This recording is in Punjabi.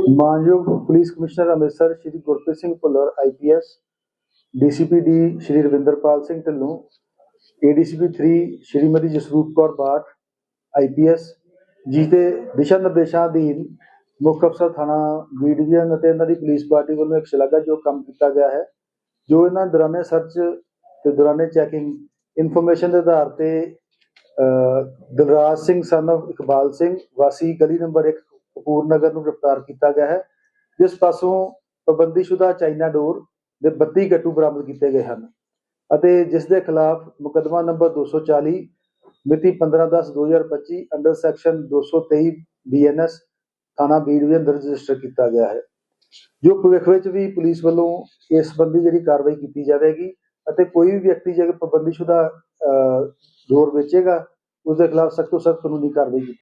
ਮਾਨਯੋਗ police commissioner Amritsar Shri Gurpreet Singh Bhullar IPS DCP D Shri Ravinderpal Singh Dhillon ADCP 3 Shrimati Jasroop Kaur Bath IPS ji ਦੇ ਦਿਸ਼ਾ ਨਿਰਦੇਸ਼ਾਂ ਅਧੀਨ ਮੁੱਖ ਅਫਸਰ ਥਾਣਾ ਬੀ ਡਿਵੀਜ਼ਨ ਅਤੇ ਇਹਨਾਂ ਦੀ ਪੁਲਿਸ ਪਾਰਟੀ ਵੱਲੋਂ ਇੱਕ ਸ਼ਲਾਘਾਯੋਗ ਕੰਮ ਕੀਤਾ ਗਿਆ ਹੈ ਜੋ ਇਹਨਾਂ ਦੌਰਾਨੇ ਸਰਚ ਤੇ ਦੌਰਾਨੇ ਚੈਕਿੰਗ ਇਨਫੋਰਮੇਸ਼ਨ ਦੇ ਆਧਾਰ ਤੇ ਅਹ, ਦਿਲਰਾਜ ਸਿੰਘ ਸਨ of ਇਕਬਾਲ ਸਿੰਘ ਵਾਸੀ ਗਲੀ ਨੰਬਰ 1 ਕਪੂਰ ਨੂੰ ਗ੍ਰਿਫਤਾਰ ਕੀਤਾ ਗਿਆ ਹੈ ਜਿਸ ਪਾਸੋਂ ਪਾਬੰਦੀਸ਼ੁਦਾ ਚਾਈਨਾ ਡੋਰ ਦੇ 32 ਗੱਟੂ ਬਰਾਮਦ ਕੀਤੇ ਗਏ ਹਨ ਅਤੇ ਜਿਸ ਦੇ ਖਿਲਾਫ ਮੁਕੱਦਮਾ ਨੰਬਰ 240 ਮਿਤੀ 15/10/2025 ਅੰਡਰ ਸੈਕਸ਼ਨ 223 ਬੀਐਨਐਸ ਥਾਣਾ ਬੀ ਡਿਵੀਜ਼ਨ ਦਰਜ ਰਜਿਸਟਰ ਕੀਤਾ ਗਿਆ ਹੈ ਜੋ ਭਵਿੱਖ ਵਿੱਚ ਵੀ ਪੁਲਿਸ ਵੱਲੋਂ ਇਸ ਸੰਬੰਧੀ ਜਿਹੜੀ ਕਾਰਵਾਈ ਕੀਤੀ ਜਾਵੇਗੀ ਅਤੇ ਕੋਈ ਵੀ ਵਿਅਕਤੀ ਜੇਕਰ ਪਾਬੰਦੀਸ਼ੁਦਾ ਅਹ, ਡੋਰ ਵੇਚੇਗਾ ਉਸ ਦੇ ਖਿਲਾਫ ਸਖਤ ਤੋਂ ਸਖਤ ਕਾਨੂੰਨੀ ਕਾਰਵਾਈ ਕੀਤੀ